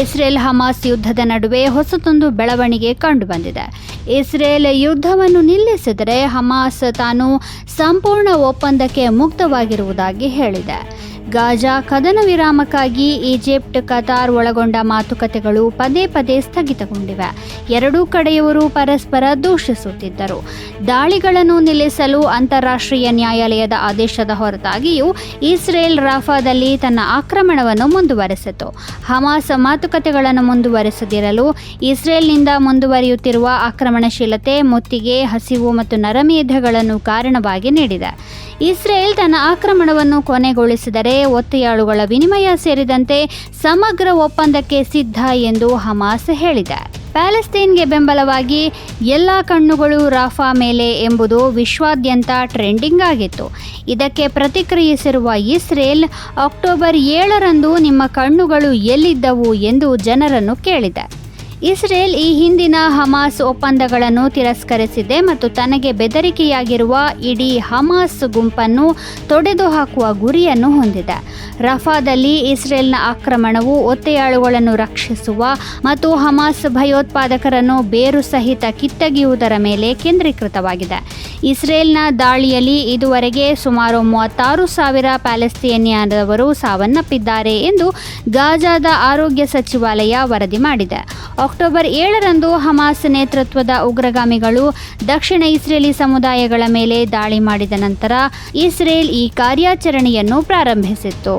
Israel Hamas ಯುದ್ಧದ ನಡುವೆ ಹೊಸತೊಂದು ಬೆಳವಣಿಗೆ ಕಂಡುಬಂದಿದೆ. ಇಸ್ರೇಲ್ ಯುದ್ಧವನ್ನು ನಿಲ್ಲಿಸಿದರೆ ಹಮಾಸ್ ತಾನು ಸಂಪೂರ್ಣ ಒಪ್ಪಂದಕ್ಕೆ ಮುಕ್ತವಾಗಿರುವುದಾಗಿ ಹೇಳಿದೆ. ಗಾಜಾ ಕದನ ವಿರಾಮಕ್ಕಾಗಿ ಈಜಿಪ್ಟ್, ಕತಾರ್ ಒಳಗೊಂಡ ಮಾತುಕತೆಗಳು ಪದೇ ಪದೇ ಸ್ಥಗಿತಗೊಂಡಿವೆ. ಎರಡೂ ಕಡೆಯವರು ಪರಸ್ಪರ ದೂಷಿಸುತ್ತಿದ್ದರು. ದಾಳಿಗಳನ್ನು ನಿಲ್ಲಿಸಲು ಅಂತಾರಾಷ್ಟ್ರೀಯ ನ್ಯಾಯಾಲಯದ ಆದೇಶದ ಹೊರತಾಗಿಯೂ ಇಸ್ರೇಲ್ ರಾಫಾದಲ್ಲಿ ತನ್ನ ಆಕ್ರಮಣವನ್ನು ಮುಂದುವರೆಸಿತು. ಹಮಾಸ್ ಮಾತುಕತೆಗಳನ್ನು ಮುಂದುವರೆಸದಿರಲು ಇಸ್ರೇಲ್ನಿಂದ ಮುಂದುವರಿಯುತ್ತಿರುವ ಆಕ್ರಮಣಶೀಲತೆ, ಮುತ್ತಿಗೆ, ಹಸಿವು ಮತ್ತು ನರಮೇಧಗಳನ್ನು ಕಾರಣವಾಗಿ ನೀಡಿದೆ. ಇಸ್ರೇಲ್ ತನ್ನ ಆಕ್ರಮಣವನ್ನು ಕೊನೆಗೊಳಿಸಿದರೆ ಒತ್ತೆಯಾಳುಗಳ ವಿನಿಮಯ ಸೇರಿದಂತೆ ಸಮಗ್ರ ಒಪ್ಪಂದಕ್ಕೆ ಸಿದ್ಧ ಎಂದು ಹಮಾಸ್ ಹೇಳಿದೆ. ಪ್ಯಾಲೆಸ್ತೇನ್ಗೆ ಬೆಂಬಲವಾಗಿ ಎಲ್ಲ ಕಣ್ಣುಗಳು ರಾಫಾ ಮೇಲೆ ಎಂಬುದು ವಿಶ್ವಾದ್ಯಂತ ಟ್ರೆಂಡಿಂಗ್ ಆಗಿತ್ತು. ಇದಕ್ಕೆ ಪ್ರತಿಕ್ರಿಯಿಸಿರುವ ಇಸ್ರೇಲ್, ಅಕ್ಟೋಬರ್ ಏಳರಂದು ನಿಮ್ಮ ಕಣ್ಣುಗಳು ಎಲ್ಲಿದ್ದವು ಎಂದು ಜನರನ್ನು ಕೇಳಿದೆ. ಇಸ್ರೇಲ್ ಈ ಹಿಂದಿನ ಹಮಾಸ್ ಒಪ್ಪಂದಗಳನ್ನು ತಿರಸ್ಕರಿಸಿದೆ ಮತ್ತು ತನಗೆ ಬೆದರಿಕೆಯಾಗಿರುವ ಇಡೀ ಹಮಾಸ್ ಗುಂಪನ್ನು ತೊಡೆದು ಹಾಕುವ ಗುರಿಯನ್ನು ಹೊಂದಿದೆ. ರಫಾದಲ್ಲಿ ಇಸ್ರೇಲ್ನ ಆಕ್ರಮಣವು ಒತ್ತೆಯಾಳುಗಳನ್ನು ರಕ್ಷಿಸುವ ಮತ್ತು ಹಮಾಸ್ ಭಯೋತ್ಪಾದಕರನ್ನು ಬೇರು ಸಹಿತ ಕಿತ್ತಗೆಯುವುದರ ಮೇಲೆ ಕೇಂದ್ರೀಕೃತವಾಗಿದೆ. ಇಸ್ರೇಲ್ನ ದಾಳಿಯಲ್ಲಿ ಇದುವರೆಗೆ ಸುಮಾರು ಮೂವತ್ತಾರು ಸಾವಿರ ಪ್ಯಾಲೆಸ್ತೀನಿಯನ್ನರು ಸಾವನ್ನಪ್ಪಿದ್ದಾರೆ ಎಂದು ಗಾಜಾದ ಆರೋಗ್ಯ ಸಚಿವಾಲಯ ವರದಿ ಮಾಡಿದೆ. ಅಕ್ಟೋಬರ್ ಏಳರಂದು ಹಮಾಸ್ ನೇತೃತ್ವದ ಉಗ್ರಗಾಮಿಗಳು ದಕ್ಷಿಣ ಇಸ್ರೇಲಿ ಸಮುದಾಯಗಳ ಮೇಲೆ ದಾಳಿ ಮಾಡಿದ ನಂತರ ಇಸ್ರೇಲ್ ಈ ಕಾರ್ಯಾಚರಣೆಯನ್ನು ಪ್ರಾರಂಭಿಸಿತ್ತು.